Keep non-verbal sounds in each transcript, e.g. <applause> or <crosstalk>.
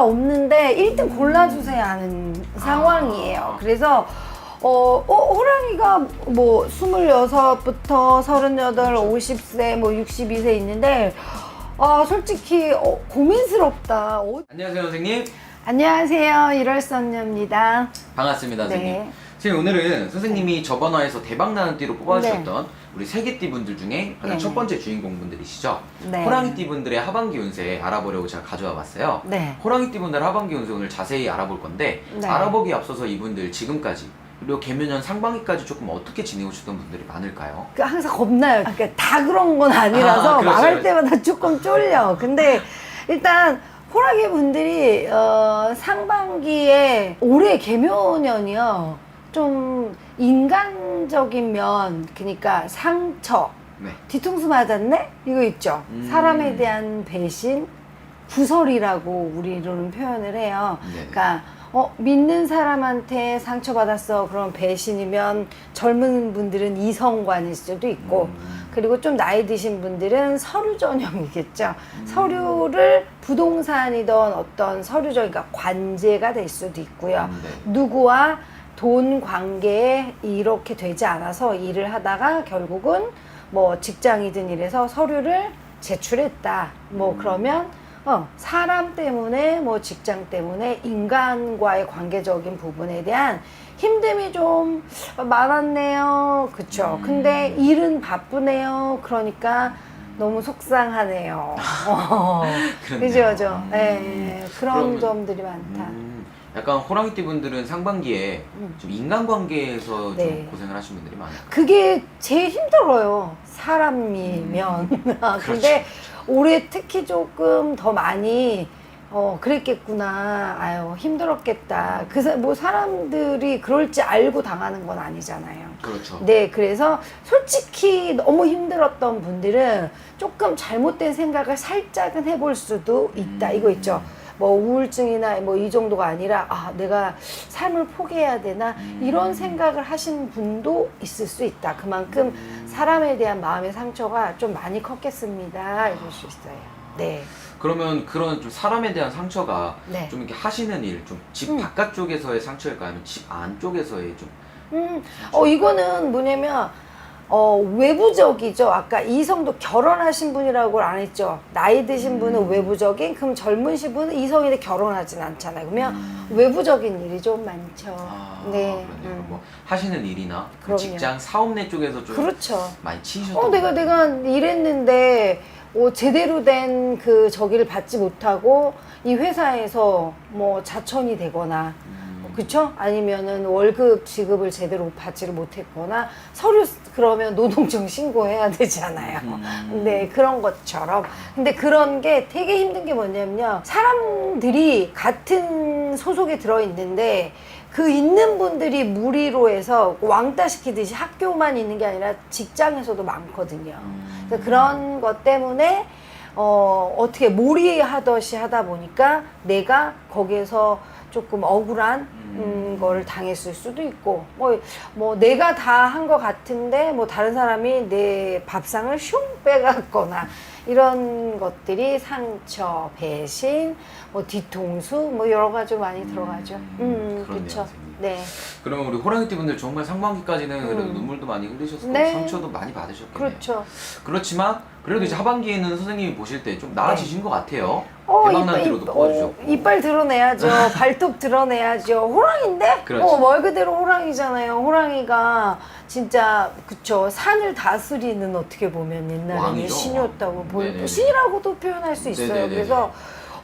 수가 없는데 1등 골라주세요 하는 상황이에요. 그래서 어, 어, 호랑이가 뭐 26부터 38, 50세, 뭐 62세 있는데 아, 솔직히 어, 고민스럽다. 어, 안녕하세요 선생님 안녕하세요. 일월선녀입니다. 반갑습니다 선생님 네. 선생님 오늘은 선생님이 저번 화에서 대박나는 띠로 뽑아주셨던 우리 세계띠 분들 중에 가장 네. 첫 번째 주인공 분들이시죠 네. 호랑이띠 분들의 하반기 운세 알아보려고 제가 가져와 봤어요 네. 호랑이띠 분들 하반기 운세 오늘 자세히 알아볼 건데 네. 알아보기 앞서서 이분들 지금까지 그리고 개묘년 상반기까지 조금 어떻게 지내고 오셨던 분들이 많을까요? 그 항상 겁나요. 그러니까 다 그런 건 아니라서 아, 말할. 때마다 조금 쫄려. 근데 일단 호랑이 분들이 어, 상반기에 올해 개묘년이요. 좀 인간적인 면, 그러니까 상처, 네 뒤통수 맞았네? 이거 있죠. 음. 사람에 대한 배신, 구설이라고 우리로는 표현을 해요. 네. 그러니까 어, 믿는 사람한테 상처받았어. 그럼 배신이면 젊은 분들은 이성관일 수도 있고 음. 그리고 좀 나이 드신 분들은 서류 전형이겠죠. 음. 서류를 부동산이든 어떤 서류적 그러니까 관제가 될 수도 있고요. 음, 네. 누구와 돈 관계에 이렇게 되지 않아서 일을 하다가 결국은 뭐 직장이든 이래서 서류를 제출했다. 뭐 음. 그러면 어, 사람 때문에 뭐 직장 때문에 인간과의 관계적인 부분에 대한 힘듦이 좀 많았네요. 그쵸. 음. 근데 일은 바쁘네요. 그러니까 너무 속상하네요. <laughs> 어. <laughs> 그죠, 그죠. 음. 예, 그런 그러면- 점들이 많다. 음, 약간 호랑이띠 분들은 상반기에 음. 좀 인간관계에서 네. 좀 고생을 하신 분들이 많아요. 그게 제일 힘들어요. 사람이면. <laughs> 아, 그렇죠. 근데 올해 특히 조금 더 많이 어 그랬겠구나. 아유 힘들었겠다. 그뭐 사람들이 그럴지 알고 당하는 건 아니잖아요. 그렇죠. 네, 그래서 솔직히 너무 힘들었던 분들은 조금 잘못된 생각을 살짝은 해볼 수도 있다. 음. 이거 있죠. 뭐 우울증이나 뭐 이 정도가 아니라 아 내가 삶을 포기해야 되나 음. 이런 생각을 하시는 분도 있을 수 있다. 그만큼 음. 사람에 대한 마음의 상처가 좀 많이 컸겠습니다. 이럴 수 있어요. 네, 그러면 그런 좀 사람에 대한 상처가 네. 좀 이렇게 하시는 일, 좀 집 음. 바깥 쪽에서의 상처일까요? 아니면 집 안쪽에서의 좀 음, 어 이거는 뭐냐면 어 외부적이죠. 아까 이성도 결혼하신 분이라고 안 했죠. 나이 드신 분은 음. 외부적인, 그럼 젊으신 분은 이성인데 결혼하진 않잖아요. 그러면 음. 외부적인 일이 좀 많죠. 아, 네, 그러네요. 음. 뭐 하시는 일이나 그 그럼요. 직장 사업 내 쪽에서 좀 그렇죠. 많이 치이셨던 어 내가 내가 일했는데 어, 제대로 된 그 저기를 받지 못하고 이 회사에서 뭐 자천이 되거나 음, 그쵸? 아니면은 월급 지급을 제대로 받지를 못했거나 서류 쓰- 그러면 노동청 신고해야 되잖아요. 음. 네, 그런 것처럼. 근데 그런 게 되게 힘든 게 뭐냐면요. 사람들이 같은 소속에 들어 있는데 그 있는 분들이 무리로 해서 왕따 시키듯이 학교만 있는 게 아니라 직장에서도 많거든요. 음. 그래서 그런 것 때문에 어, 어떻게 몰이하듯이 하다 보니까 내가 거기에서 조금 억울한 음, 거를 당했을 수도 있고 뭐, 뭐 내가 다 한 것 같은데 뭐 다른 사람이 내 밥상을 슝 빼갔거나 이런 것들이 상처, 배신, 뭐 뒤통수 뭐 여러 가지로 많이 들어가죠. 음, 음, 그렇죠. 네. 그러면 우리 호랑이띠 분들 정말 상반기까지는 그래도 음. 눈물도 많이 흘리셨고 네. 상처도 많이 받으셨겠네요. 그렇죠. 그렇지만 그래도 이제 하반기에는 선생님이 보실 때 좀 나아지신 것 같아요. 어, 대박난 이빨, 뽑아주셨고. 어, 이빨 드러내야죠. <laughs> 발톱 드러내야죠. 호랑인데? 그렇지. 어, 말 그대로 호랑이잖아요. 호랑이가 진짜 그쵸. 산을 다스리는 어떻게 보면 옛날에는 왕이죠, 신이었다고 왕. 보 네네네. 신이라고도 표현할 수 있어요. 네네네네. 그래서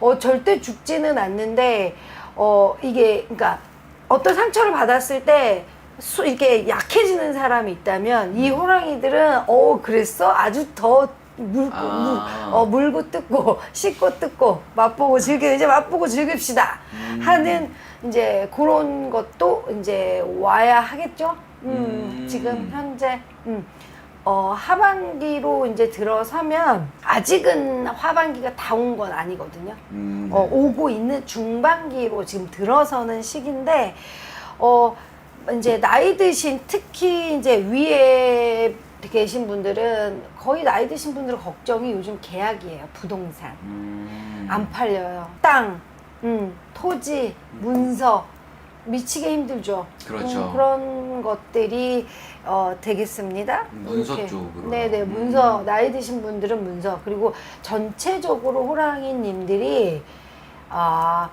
어, 절대 죽지는 않는데 어, 이게 그러니까 어떤 상처를 받았을 때 수, 이렇게 약해지는 사람이 있다면 이 호랑이들은 어 그랬어 아주 더 물고 아. 물, 어, 물고 뜯고 <laughs> 씻고 뜯고 맛보고 즐겨 이제 맛보고 즐깁시다 음. 하는 이제 그런 것도 이제 와야 하겠죠. 음, 음. 지금 현재 음. 어, 하반기로 이제 들어서면 아직은 하반기가 다 온 건 아니거든요. 음, 어, 오고 있는 중반기로 지금 들어서는 시기인데 어 이제 나이 드신 특히 이제 위에 계신 분들은 거의 나이 드신 분들은 걱정이 요즘 계약이에요 부동산 음. 안 팔려요 땅 음, 토지, 문서 미치게 힘들죠. 그렇죠. 음, 그런 것들이 어, 되겠습니다. 문서 이렇게. 쪽으로. 네네 음. 문서 나이 드신 분들은 문서 그리고 전체적으로 호랑이님들이 아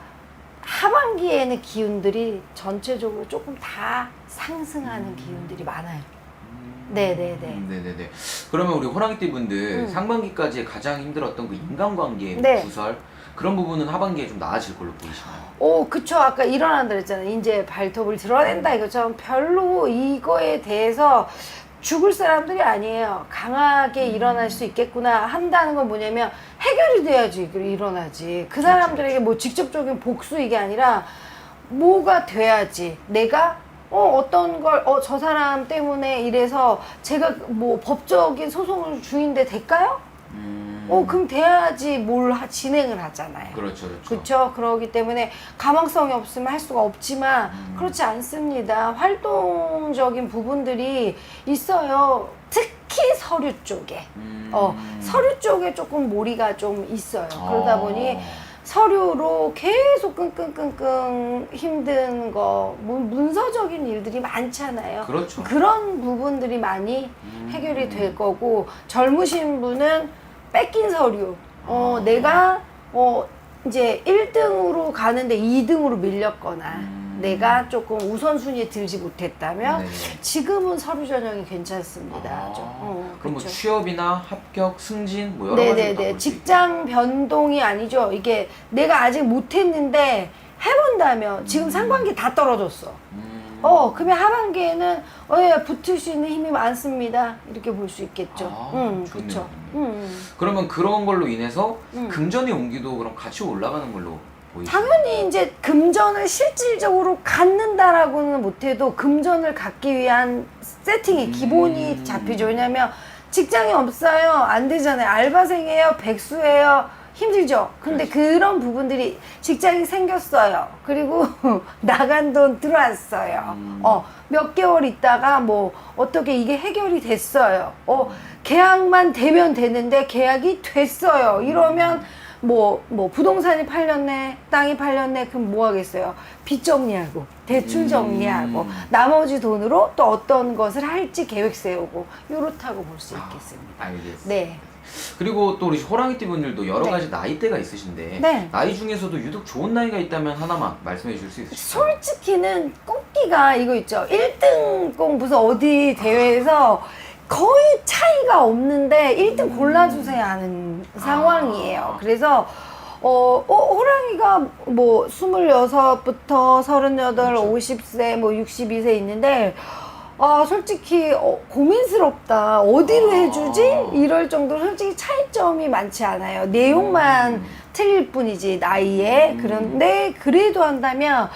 하반기에는 기운들이 전체적으로 조금 다 상승하는 기운들이 많아요. 네네네. 음, 네네네. 그러면 우리 호랑이띠 분들 음. 상반기까지 가장 힘들었던 그 인간관계 네. 구설 그런 부분은 하반기에 좀 나아질 걸로 보이시나요? 오, 그쵸. 아까 일어난다 그랬잖아요. 이제 발톱을 드러낸다 이거처럼 별로 이거에 대해서 죽을 사람들이 아니에요. 강하게 일어날 수 있겠구나 한다는 건 뭐냐면 해결이 돼야지 이게 일어나지. 그 사람들에게 뭐 직접적인 복수 이게 아니라 뭐가 돼야지. 내가 어, 어떤 걸, 어, 저 사람 때문에 이래서 제가 뭐 법적인 소송을 중인데 될까요? 음. 어, 그럼 돼야지 뭘 하- 진행을 하잖아요. 그렇죠, 그렇죠. 그렇죠. 그러기 때문에 가망성이 없으면 할 수가 없지만 음. 그렇지 않습니다. 활동적인 부분들이 있어요. 특히 서류 쪽에. 음. 어, 서류 쪽에 조금 몰이가 좀 있어요. 그러다 아. 보니 서류로 계속 끙끙끙끙 힘든 거, 문- 문서적인 일들이 많잖아요. 그렇죠. 그런 부분들이 많이 음. 해결이 될 거고 젊으신 분은 뺏긴 서류. 어, 아. 내가 어 이제 1등으로 가는데 2등으로 밀렸거나 음. 내가 조금 우선순위에 들지 못했다면 네네. 지금은 서류 전형이 괜찮습니다. 아, 좀. 어, 그럼 뭐. 취업이나 합격, 승진 뭐 여러 가지 네네네. 직장 변동이 아니죠. 이게 내가 아직 못했는데 해본다면 지금 상반기 다 떨어졌어. 음. 어, 그러면 하반기에는 어, 예, 붙을 수 있는 힘이 많습니다. 이렇게 볼 수 있겠죠. 아, 음, 좋네요, 그렇죠. 음. 그러면 그런 걸로 인해서 음. 금전의 온기도 그럼 같이 올라가는 걸로 보이시나요? 당연히 이제 금전을 실질적으로 갖는다라고는 못해도 금전을 갖기 위한 세팅이 음. 기본이 잡히죠. 왜냐면 직장이 없어요. 안 되잖아요. 알바생이에요. 백수예요. 힘들죠. 근데 그런 부분들이 직장이 생겼어요. 그리고 <laughs> 나간 돈 들어왔어요. 음. 어, 몇 개월 있다가 뭐 어떻게 이게 해결이 됐어요. 어, 계약만 되면 되는데 계약이 됐어요. 이러면 뭐, 뭐, 부동산이 팔렸네, 땅이 팔렸네, 그럼 뭐 하겠어요? 빚 정리하고, 대출 음. 정리하고, 나머지 돈으로 또 어떤 것을 할지 계획 세우고, 요렇다고 볼 수 있겠습니다. 아, 알겠습니다. 네. 그리고 또 우리 호랑이띠 분들도 여러 네. 가지 나이대가 있으신데 네. 나이 중에서도 유독 좋은 나이가 있다면 하나만 말씀해 주실 수 있으실까요? 솔직히는 꽃기가 이거 있죠. 1등 꼭 무슨 어디 대회에서 거의 차이가 없는데 1등 골라주세요 하는 상황이에요. 그래서 어, 어, 호랑이가 뭐 26부터 38, 그렇죠. 50세, 뭐 62세 있는데 아, 솔직히 어, 고민스럽다. 어디로 아. 해주지? 이럴 정도로 솔직히 차이점이 많지 않아요. 내용만 음. 틀릴 뿐이지 나이에 음. 그런데 그래도 한다면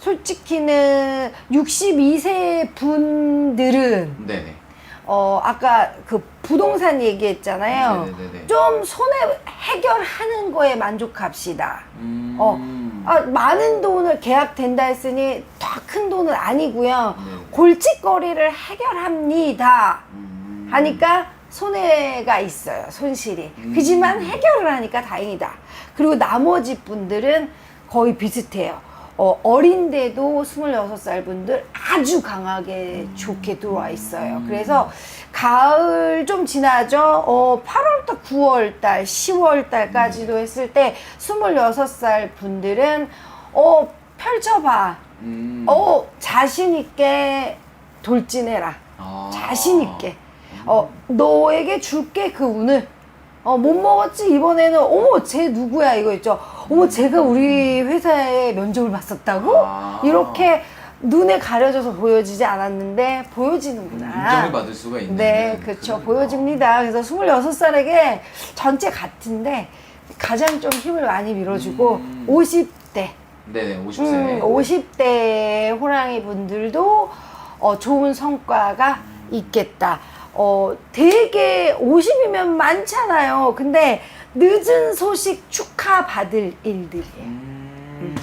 솔직히는 62세 분들은 네네. 어 아까 그 부동산 얘기했잖아요. 네네네. 좀 손에 해결하는 거에 만족합시다. 음. 어. 아 많은 돈을 계약된다 했으니 더 큰 돈은 아니고요. 네네. 골칫거리를 해결합니다. 음. 하니까 손해가 있어요. 손실이. 음. 그지만 해결을 하니까 다행이다. 그리고 나머지 분들은 거의 비슷해요. 어, 어린데도 26살 분들 아주 강하게 좋게 들어와 있어요. 음. 그래서 가을 좀 지나죠. 어, 8월달, 9월달, 10월달까지도 했을 때 26살 분들은 어, 펼쳐봐. 음. 어, 자신있게 돌진해라. 아. 자신 있게. 어, 너에게 줄게 그 운을. 어, 못 먹었지 이번에는 어머 쟤 누구야 이거 있죠. 어머 쟤가 우리 회사에 면접을 봤었다고? 아. 이렇게 눈에 가려져서 보여지지 않았는데 보여지는구나. 인정을 받을 수가 있는. 네, 그렇죠. 보여집니다. 그래서 26살에게 전체 같은데 가장 좀 힘을 많이 밀어주고 음. 50대 네네, 50세. 음, 50대 호랑이 분들도 어, 좋은 성과가 있겠다. 어, 되게 50이면 많잖아요. 근데 늦은 소식 축하받을 일들이에요. 음.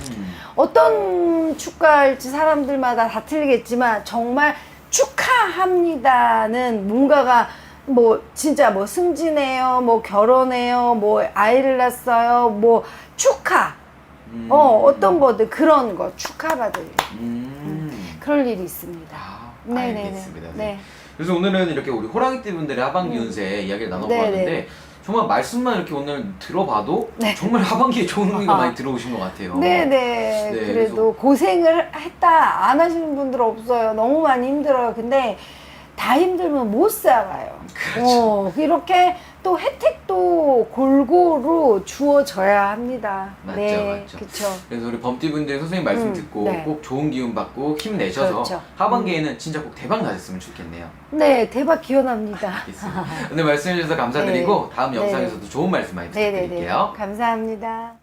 어떤 축가일지 사람들마다 다 틀리겠지만 정말 축하합니다는 뭔가가 뭐 진짜 뭐 승진해요, 뭐 결혼해요, 뭐 아이를 낳았어요, 뭐 축하. 음. 어, 어떤 거든 그런 거 축하받을 일. 음. 그럴 일이 있습니다. 아, 네네네. 알겠습니다. 네. 그래서 오늘은 이렇게 우리 호랑이띠 분들의 하반기 음. 운세 이야기를 네네. 나눠보았는데 정말 말씀만 이렇게 오늘 들어봐도 네. 정말 하반기에 좋은 의미가 아. 많이 들어오신 것 같아요. 네네. 네, 그래도 고생을 했다 안 하시는 분들 없어요. 너무 많이 힘들어요. 근데 다 힘들면 못 살아요. 그렇죠. 어, 이렇게 또 혜택도 골고루 주어져야 합니다. 맞죠, 네, 맞죠. 그렇죠. 그래서 우리 범띠분들 선생님 말씀 음, 듣고 네. 꼭 좋은 기운 받고 힘내셔서 그렇죠. 하반기에는 진짜 꼭 대박 나셨으면 좋겠네요. 네, 대박 기원합니다. 알겠습니다. 오늘 말씀해 주셔서 감사드리고 <laughs> 다음 네. 영상에서도 좋은 말씀 많이 네 네 네. 부탁드릴게요. 감사합니다.